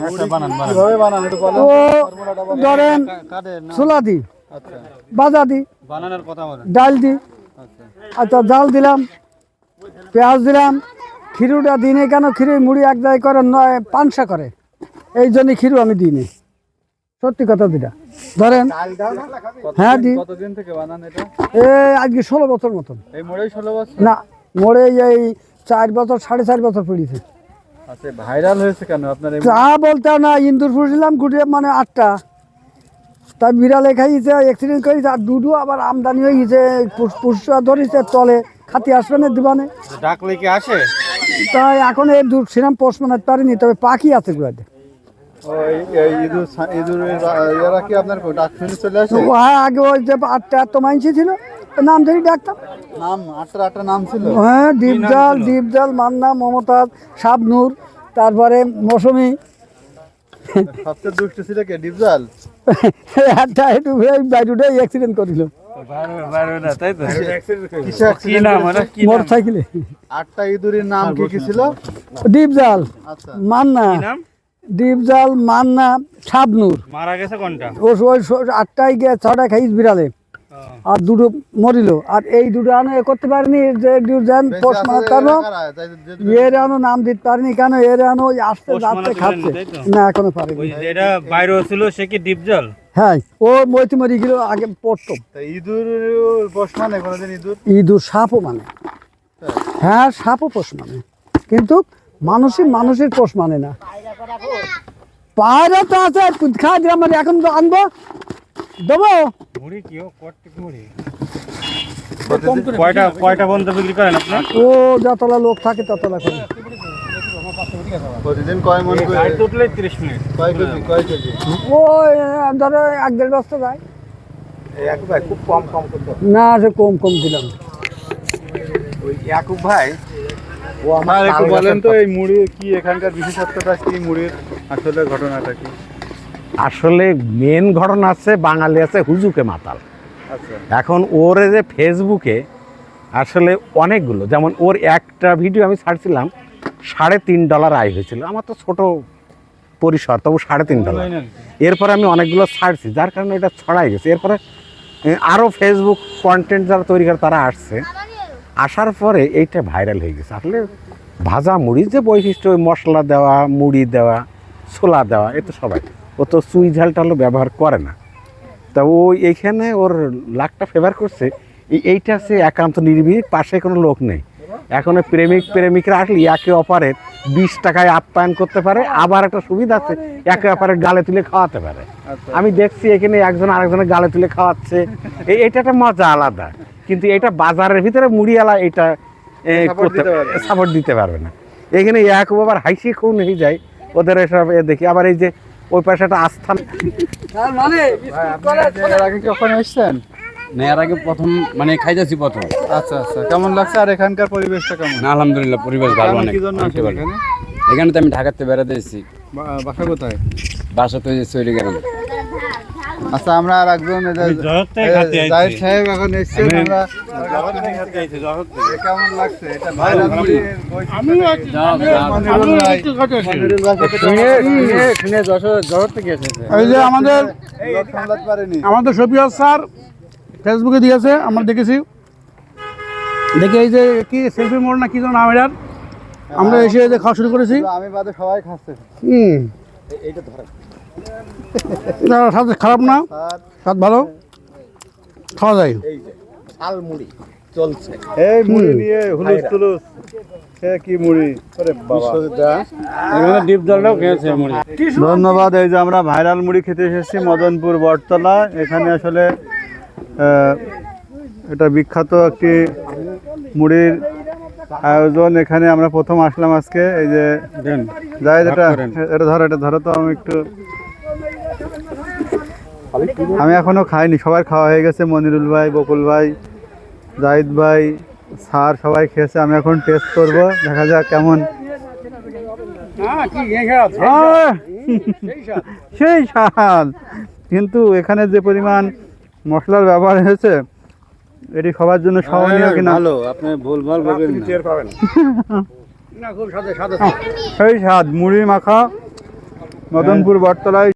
বানান বানান। কীভাবে বানান একটু বলেন। ও ধরেন ছোলা দি আচ্ছা। বাজা দি বানানোর কথা বলেন। ডাল দি। আচ্ছা। আচ্ছা জাল দিলাম পেঁয়াজ দিলাম খিরুটা দিনে কেন? খিরু মুড়ি এক জায়গায় করে নয় পানসা করে। এই জন্য খিরু আমি দিইনি। সত্যি কথা দিটা ধরেন হ্যাঁ দি। কতদিন থেকে বানান এটা? এ আজকে ষোলো বছর মতন। না মোড়ে এই চার বছর সাড়ে চার বছর পড়েছে আচ্ছা ভাইরাল হয়েছে কেন? আপনার তা বলতে না ইন্দুর ফুসলাম গুটিয়ে মানে আটটা। তাই বিড়ালে খাইছে অ্যাক্সিডেন্ট করেছে আর দুটো আবার আমদানি হয়ে গেছে পুষা ধরেছে তলে খাতি আসবে না দিবানে ডাকলে কি আসে? তাই এখন এই দু সিরাম পোষ মানাতে পারিনি তবে পাখি আছে ও হ্যাঁ আগে ওই যে আটটা এত মাইনছি ছিল নাম ধরে ডাকতাম নাম আটটা আটটা নাম ছিল। হ্যাঁ দীপজাল দীপজাল মান্না মমতাজ শাবনুর তারপরে মৌসুমি। সবচেয়ে দুষ্ট ছিল কে? ডিপজল একটা একটু বাইরে অ্যাক্সিডেন্ট করিল। আটটা ইঁদুরের নাম কি কি ছিল? দীপজাল আচ্ছা। মান্না। দীপজাল মান্না শাবনুর। মারা গেছে কোনটা? ও ওই স- আটটায় গিয়ে ছটায় খাইস বিড়ালে। আর দুটো মরিল। আর এই দুটো আনো এ করতে পারিনি যেন পোষ পারব এর আনো নাম দিতে পারিনি কেন? এর আনো ওই আসতে যাচ্ছে খাচ্ছে? না এখনও পারিনি। ওই যেটা বাইরে ছিল সে কি ডিপজল হ্যাঁ ও মইতে মরি গেল আগে পড়তো। ইঁদুর পোষ মানে কোনোদিন ইঁদুর? ইঁদুর সাপও মানে। হ্যাঁ সাপও পোষ মানে। কিন্তু মানুষই মানুষের পোষ মানে না। পায়রা তো আছে খা দিয়ে আমার এখন তো আনব। দেবো? মুড়ি কি ও কটটি মুড়ি? কয়টা কয়টা বন্ধ বিক্রি করেন আপনি? ও যতলা লোক থাকে ততলা করে। প্রতিদিন কয় মন মিনিট। কয় কেজি কয় কেজি? ওই ধরো এক দেড় বস্তা যায় এক ভাই খুব কম কম করতো না সে কম কম দিলাম। ওই ইয়াকুব ভাই ও আমার একটু বলেন তো এই মুড়ি কি এখানকার বিশেষত্বটা কি? মুড়ির আসলে ঘটনাটা কি? আসলে মেন ঘটনা আছে বাঙালি আছে হুজুকে মাতাল। আচ্ছা। এখন ওর যে ফেসবুকে আসলে অনেকগুলো যেমন ওর একটা ভিডিও আমি ছাড়ছিলাম সাড়ে তিন ডলার আয় হয়েছিল। আমার তো ছোট পরিসর তবু সাড়ে তিন ডলার এরপরে আমি অনেকগুলো ছাড়ছি যার কারণে এটা ছড়াই গেছে। এরপরে আরও ফেসবুক কন্টেন্ট যারা তৈরি করে তারা আসছে। আসার পরে এইটা ভাইরাল হয়ে গেছে। আসলে ভাজা মুড়ির যে বৈশিষ্ট্য ওই মশলা দেওয়া মুড়ি দেওয়া ছোলা দেওয়া এ তো সবাই। ও তো সুই ঝাল টালও ব্যবহার করে না। তা ও এইখানে ওর লাকটা ফেভার করছে এইটা সে একান্ত নির্ভীক পাশে কোনো লোক নেই। এখন প্রেমিক প্রেমিকরা আসলে একে অপারের বিশ টাকায় আপ্যায়ন করতে পারে আবার একটা সুবিধা আছে একে অপারের গালে তুলে খাওয়াতে পারে। আচ্ছা। আমি দেখছি এখানে একজন আরেকজনের গালে তুলে খাওয়াচ্ছে এটা একটা মজা আলাদা। কিন্তু এটা বাজারের ভিতরে মুড়িওয়ালা এটা না। সাপোর্ট দিতে পারবে না। এখানে এক আবার হাসি খুন হয়ে যায় ওদের এসব দেখি। আবার এই যে ওই পাশে একটা আস্থান মানে এর আগে কখন এসছেন? আগে প্রথম মানে খাইতেছি প্রথম। আচ্ছা আচ্ছা। কেমন লাগছে? আর এখানকার পরিবেশটা কেমন? না আলহামদুলিল্লাহ পরিবেশ ভালো অনেক। এখানে? তো আমি ঢাকাতে বেড়াতে এসেছি। বা- বাসা কোথায়? বাসা তো চলে গেলাম আচ্ছা আমরা আর একজন জাহিদ সাহেব এখন এসছেন আমরা কেমন লাগছে? এটা এই যে আমাদের আমাদের শফিয়ার স্যার ফেসবুকে দিয়েছে আমরা দেখেছি। দেখে এই যে কি সেলফি মোড় না কি যেন নাম এটার? আমরা এসে এই খাওয়া শুরু করেছি। আমি বাদে সবাই খাচ্ছে। হুম। এটা স্বাদ খারাপ না? স্বাদ ভালো? খাওয়া যায়। এই মুড়ি নিয়ে হুলুস তুলুস সে মুড়ি? আরে বাবা। এখানে ডিপ জলটাও খেয়েছে মুড়ি। ধন্যবাদ এই যে আমরা ভাইরাল মুড়ি খেতে এসেছি মদনপুর বটতলা। এখানে আসলে এটা বিখ্যাত একটি মুড়ির আয়োজন। এখানে আমরা প্রথম আসলাম আজকে। এই যে যাই এটা এটা ধরো এটা ধরো তো আমি একটু আমি এখনও খাইনি সবার খাওয়া হয়ে গেছে মনিরুল ভাই বকুল ভাই জাহিদ ভাই স্যার সবাই খেয়েছে আমি এখন টেস্ট করব দেখা যাক কেমন। সেই স্বাদ কিন্তু এখানে যে পরিমাণ মশলার ব্যবহার হয়েছে এটি সবার জন্য সহনীয় কিনা? ভালো আপনি ভুল ভালো বলবেন না। সেই স্বাদ মুড়ি মাখা মদনপুর বটতলায়